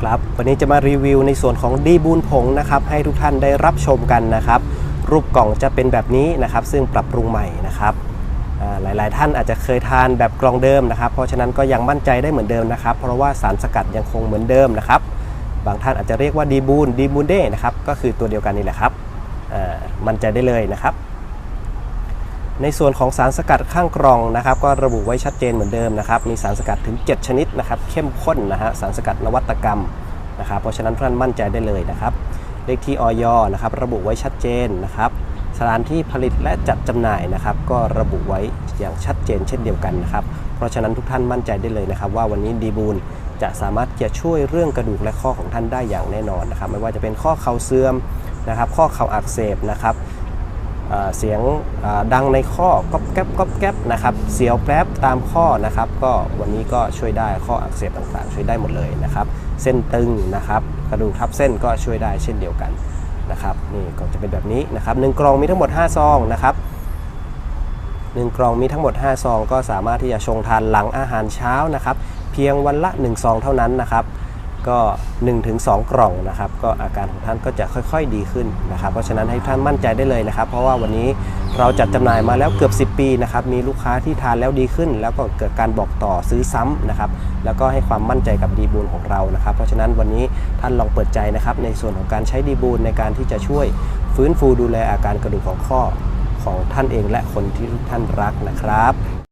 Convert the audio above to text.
ครับวันนี้จะมารีวิวในส่วนของดีบูนผงนะครับให้ทุกท่านได้รับชมกันนะครับ รูปกล่องจะเป็นแบบนี้นะครับ ซึ่งปรับปรุงใหม่นะครับอ่าหลาย ๆ ท่านอาจจะเคยทานแบบกล่องเดิมนะครับ เพราะฉะนั้นก็ยังมั่นใจได้เหมือนเดิมนะครับ เพราะว่าสารสกัดยังคงเหมือนเดิมนะครับ บางท่านอาจจะเรียกว่าดีบูนดีบูนเด้นะครับก็คือตัวเดียวกันนี่แหละครับมั่นใจได้เลยนะครับ ในส่วนของสารสกัดข้างกล่องนะครับก็ระบุไว้ชัดเจนเหมือนเดิมนะครับมีสารสกัดถึง 7 ชนิดนะครับเข้มข้นนะฮะสารสกัดนวัตกรรมนะครับเพราะฉะนั้นท่านมั่นใจได้เลยนะครับเลขที่ออยนะครับระบุไว้ชัดเจนนะครับสถานที่ผลิตและจัดจำหน่ายนะครับก็ระบุไว้อย่างชัดเจนเช่นเดียวกันนะครับเพราะฉะนั้นทุกท่านมั่นใจได้เลยนะครับว่าวันนี้ดีบูลจะสามารถจะช่วยเรื่องกระดูกและข้อของท่านได้อย่างแน่นอนนะครับไม่ว่าจะเป็นข้อเข่าเสื่อมนะครับข้อเข่าอักเสบนะครับ เสียงดังในข้อก๊อบแก๊บก๊อบแก๊บนะครับเสียวแป๊บตามข้อนะครับก็วันนี้ก็ช่วยได้ข้ออักเสบต่างๆ ช่วยได้หมดเลยนะครับเส้นตึงนะครับกระดูกทับเส้นก็ช่วยได้เช่นเดียวกันนะครับนี่ก็จะเป็นแบบนี้นะครับหนึ่งกล่องมีทั้งหมด 5 ซองนะครับหนึ่งกล่องมีทั้งหมด 5 ซอง ก็สามารถที่จะชงทานหลังอาหารเช้านะครับเพียงวันละ1ซองเท่านั้นนะครับ ก็ 1-2 กล่องนะครับ ก็อาการของท่านก็จะค่อยๆดีขึ้นนะครับ เพราะฉะนั้นให้ท่านมั่นใจได้เลยนะครับ เพราะว่าวันนี้เราจัดจำหน่ายมาแล้วเกือบ 10 ปีนะครับ มีลูกค้าที่ทานแล้วดีขึ้น แล้วก็เกิดการบอกต่อซื้อซ้ำนะครับ แล้วก็ให้ความมั่นใจกับดีบูลของเรานะครับ เพราะฉะนั้นวันนี้ท่านลองเปิดใจนะครับ ในส่วนของการใช้ดีบูลในการที่จะช่วยฟื้นฟูดูแลอาการกระดูกของข้อของท่านเองและคนที่ท่านรักนะครับ